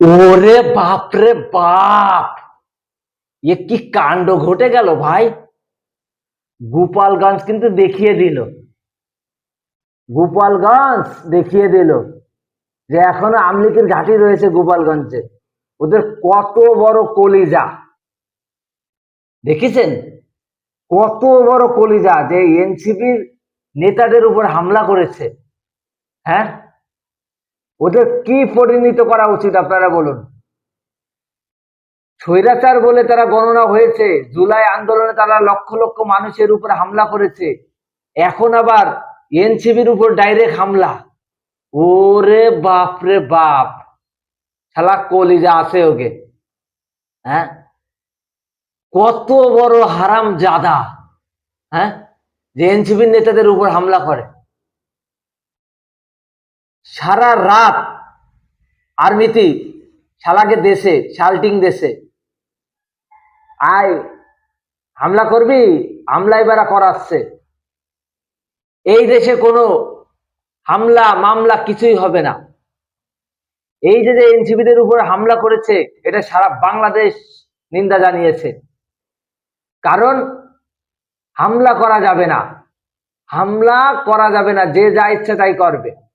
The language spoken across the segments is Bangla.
ওরে বাপরে বাপ! এ কি কাণ্ড ঘটে গেল ভাই? গোপালগঞ্জ কিন্তু দেখিয়ে দিল। গোপালগঞ্জ দেখিয়ে দিল যে এখনও আমলিকের ঘাঁটি রয়েছে গোপালগঞ্জে। ওদের কত বড় কলিজা। দেখেছেন? কত বড় কলিজা যে এনসিপির নেতাদের উপর হামলা করেছে। হ্যাঁ? ওদের কি পরিণত করা উচিত আপনারা বলুন? স্বৈরাচার বলে তারা গণনা হয়েছে, জুলাই আন্দোলনে তারা লক্ষ লক্ষ মানুষের উপর হামলা করেছে। এখন আবার এনসিবির উপর ডাইরেক্ট হামলা। ওরে বাপ রে বাপ। শালা কলিজা আছে ওকে। হ্যাঁ? কত বড় হারাম জাদা হ্যাঁ? যে এনসিবির নেতাদের উপর হামলা করে। সারা রাত আর্মিতে, শালাকে দেশে, শালটিং দেশে। আয়, হামলা করবি, হামলা এবার করাচ্ছে এই দেশে কোনো হামলা, মামলা কিছুই হবে না। এই যে যে এনসিবিদের উপর হামলা করেছে, এটা সারা বাংলাদেশ নিন্দা জানিয়েছে। কারণ হামলা করা যাবে না। হামলা করা যাবে না, যে যা ইচ্ছে তাই করবে।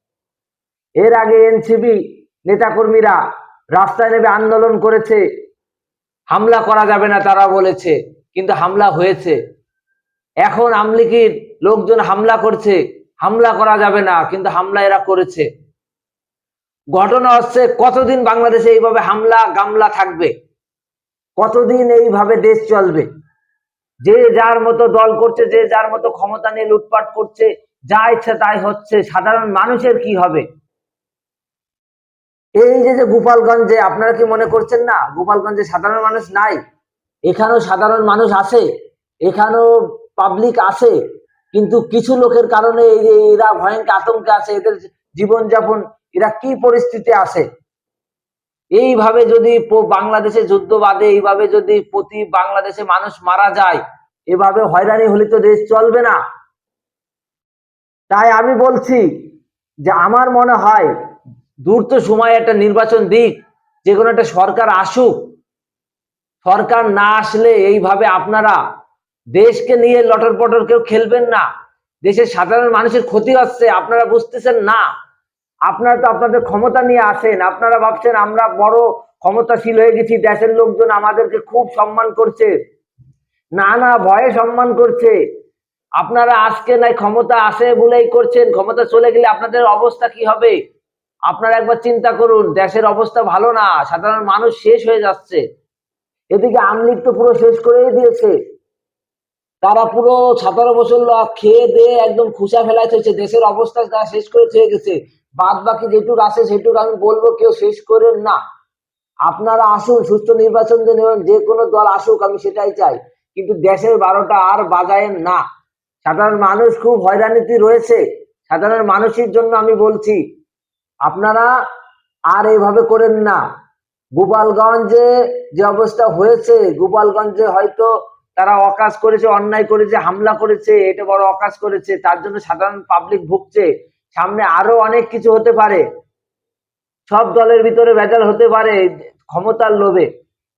এর আগে এনসিবি নেতাকর্মীরা রাস্তায় নেমে আন্দোলন করেছে। হামলা করা যাবে না তারা বলেছে, কিন্তু হামলা হয়েছে। এখন আমলিকির লোকজন হামলা করছে, হামলা করা যাবে না, কিন্তু হামলা এরা করেছে। ঘটনা হচ্ছে, কতদিন বাংলাদেশে এইভাবে হামলা গামলা থাকবে? কতদিন এইভাবে দেশ চলবে? যে যার মতো দল করছে, যে যার মতো ক্ষমতা নিয়ে লুটপাট করছে, যা ইচ্ছা তাই হচ্ছে। সাধারণ মানুষের কি হবে? এই যে যে গোপালগঞ্জে, আপনারা কি মনে করছেন না? গোপালগঞ্জে সাধারণ মানুষ নাই? এখানেও সাধারণ মানুষ আছে, এখানেও পাবলিক আছে, কিন্তু কিছু লোকের কারণে এই যে এরা ভয়ঙ্কর আতঙ্কে আছে, এদের জীবনযাপন, এরা কি পরিস্থিতি আছে? এইভাবে যদি বাংলাদেশে যুদ্ধ বাদে এইভাবে যদি প্রতি বাংলাদেশে মানুষ মারা যায়, এভাবে হয়রানি হলে তো দেশ চলবে না। তাই আমি বলছি যে, আমার মনে হয় দ্রুত সময় একটা নির্বাচন দিক, যে কোনো একটা সরকার আসুক। সরকার না আসলে এইভাবে আপনারা দেশকে নিয়ে লটর পটর কেউ খেলবেন না। দেশের সাধারণ মানুষের ক্ষতি হচ্ছে, আপনারা বুঝতেছেন না। আপনারা তো আপনাদের ক্ষমতা নিয়ে আসেন, আপনারা ভাবছেন আমরা বড় ক্ষমতাশীল হয়ে গেছি, দেশের লোকজন আমাদেরকে খুব সম্মান করছে। না না, ভয়ে সম্মান করছে। আপনারা আজকে নাই, ক্ষমতা আসে বলেই করছেন, ক্ষমতা চলে গেলে আপনাদের অবস্থা কি হবে? আপনারা একবার চিন্তা করুন, দেশের অবস্থা ভালো না, সাধারণ মানুষ শেষ হয়ে যাচ্ছে। এদিকে আমলিগ তো পুরো শেষ করেই দিয়েছে। তারা পুরো সতেরো বছর খেয়ে দিয়ে একদম খুশা ফেলাই হয়েছে দেশের অবস্থা তারা শেষ করে থয়ে গেছে। বাদ বাকি যেটুকু আছে, সেটুকু আমি বলব কেউ শেষ করেন না। আপনারা আসুন সুস্থ নির্বাচন নেবেন যে কোনো দল আসুক, আমি সেটাই চাই। কিন্তু দেশের বারোটা আর বাজায়েন না। সাধারণ মানুষ খুব হয়রানিতে রয়েছে। সাধারণ মানুষের জন্য আমি বলছি আপনারা আর এইভাবে করেন না। গোপালগঞ্জে যে অবস্থা হয়েছে, গোপালগঞ্জে হয়তো তারা অকাজ করেছে, অন্যায় করেছে, হামলা করেছে, এটা বড় অকাজ করেছে, তার জন্য সাধারণ পাবলিক ভুগছে। সামনে আরও অনেক কিছু হতে পারে। সব দলের ভিতরে ভেজাল হতে পারে ক্ষমতার লোভে।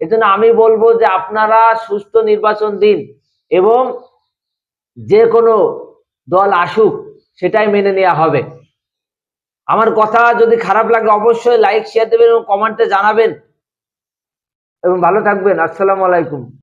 এজন্য আমি বলব যে আপনারা সুস্থ নির্বাচন দিন এবং যে কোনো দল আসুক, সেটাই মেনে নেওয়া হবে। আমার কথা যদি খারাপ লাগে অবশ্যই লাইক শেয়ার দেবেন এবং কমেন্টে জানাবেন। এবং ভালো থাকবেন। আসসালামু আলাইকুম।